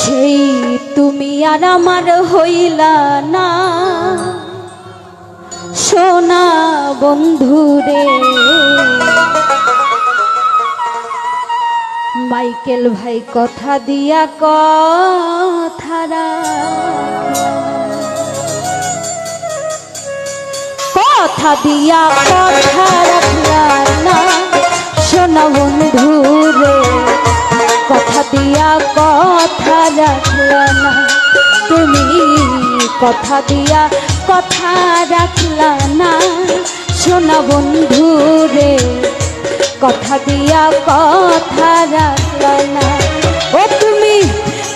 সেই তুমি আর আমার হইলা না। সোনা বন্ধুরে মাইকেল ভাই কথা দিয়া কথা রাখলা। কথা দিয়া কথা রাখলা না। সোনা বন্ধুরে কথা দিয়া কথা রাখলা না। তুমি কথা দিয়া কথা রাখলা না। বন্ধু রে, কথা দিয়া কথা রাখলা না। ও তুমি,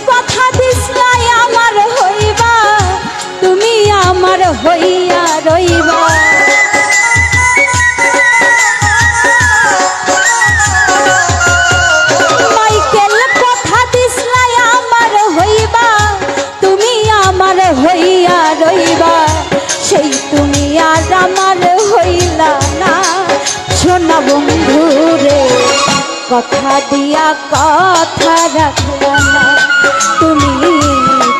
কথা দিসলাই আমার হইবা। তুমি আমার হইয়া আমার হইলা না। সোনা বন্ধুরে কথা দিয়া কথা রাখলা না। তুমি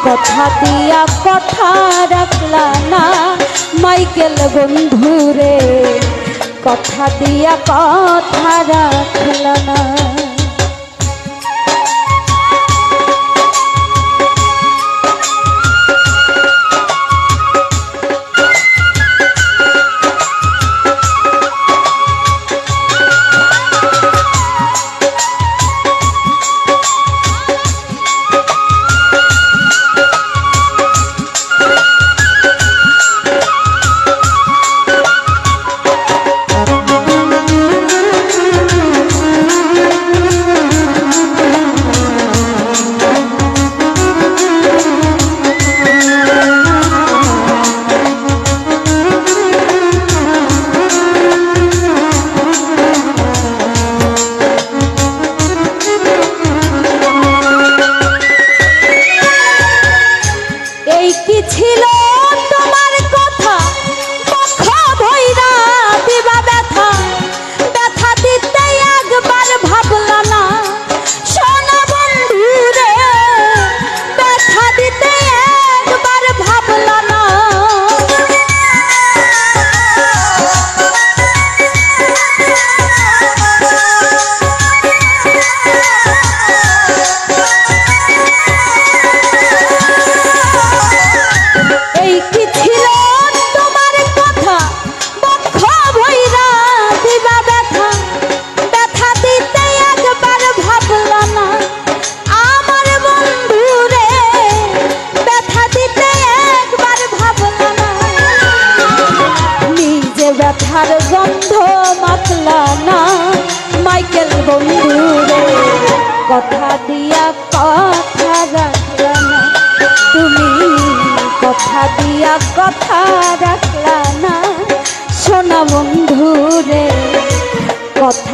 কথা দিয়া কথা রাখলা না। মাইকেল বন্ধুরে কথা দিয়া কথা রাখলা না।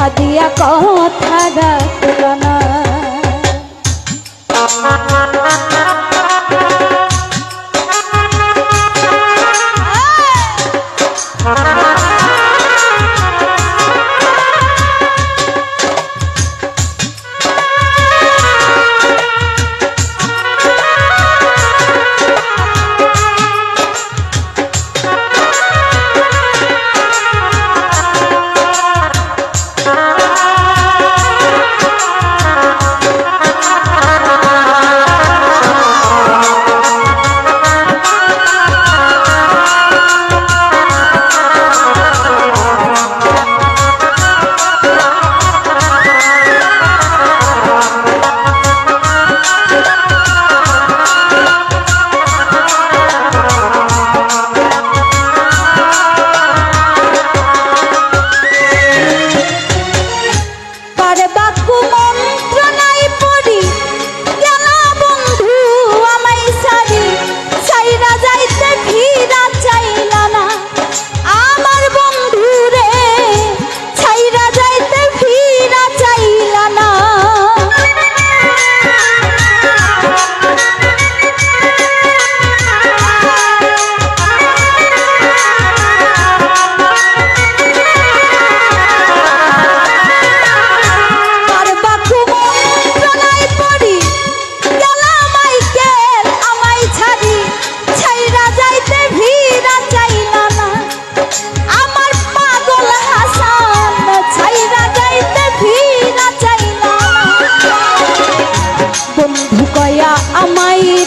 দিয়া কথা রাখলা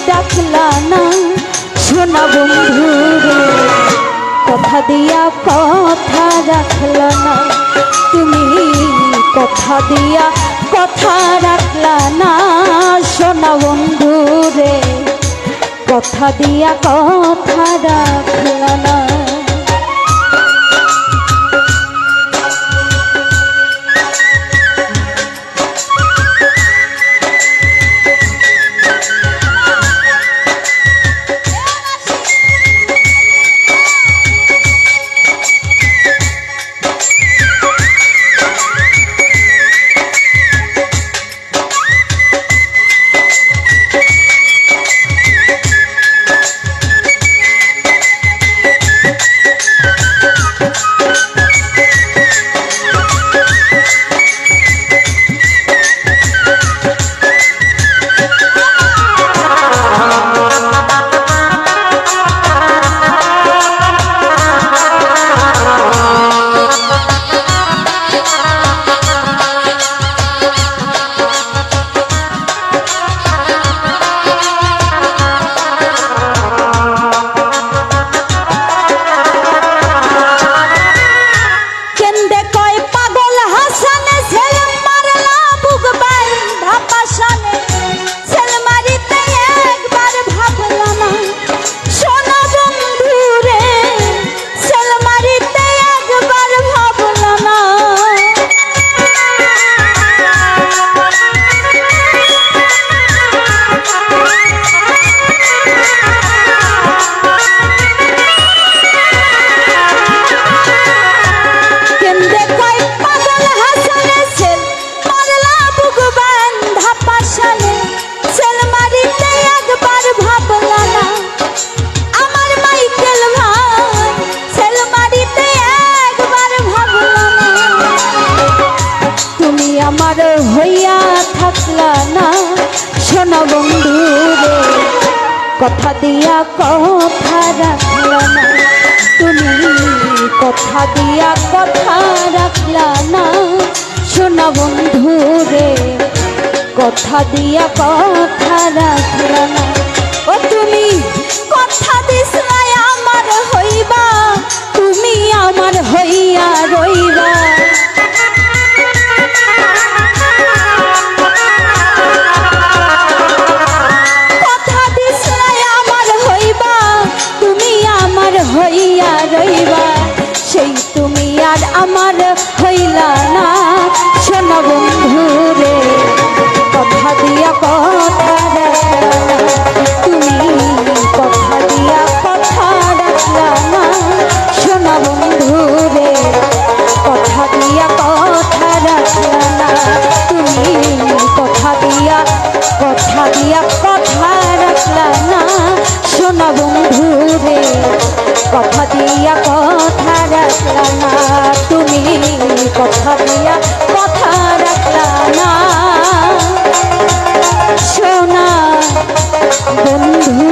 ডাকলা না। শোনা বন্ধু কথা দিয়া কথা রাখলা না। তুমি কথা দিয়া কথা রাখলা না। শোনা বন্ধু রে কথা দিয়া কথা রাখলা না। কথা দিয়া কথা রাখলাম না। তুমি কথা দিয়া কথা রাখলা না। শোনা বন্ধু রে, কথা দিয়া কথা রাখলা না। ও তুমি, কথা দিস আমার হইবা। তুমি আমার হইয়া কথা দিয়া কথা রাখলা না। তুমি কথা দিয়া কথা রাখলা না। শোনা বন্ধু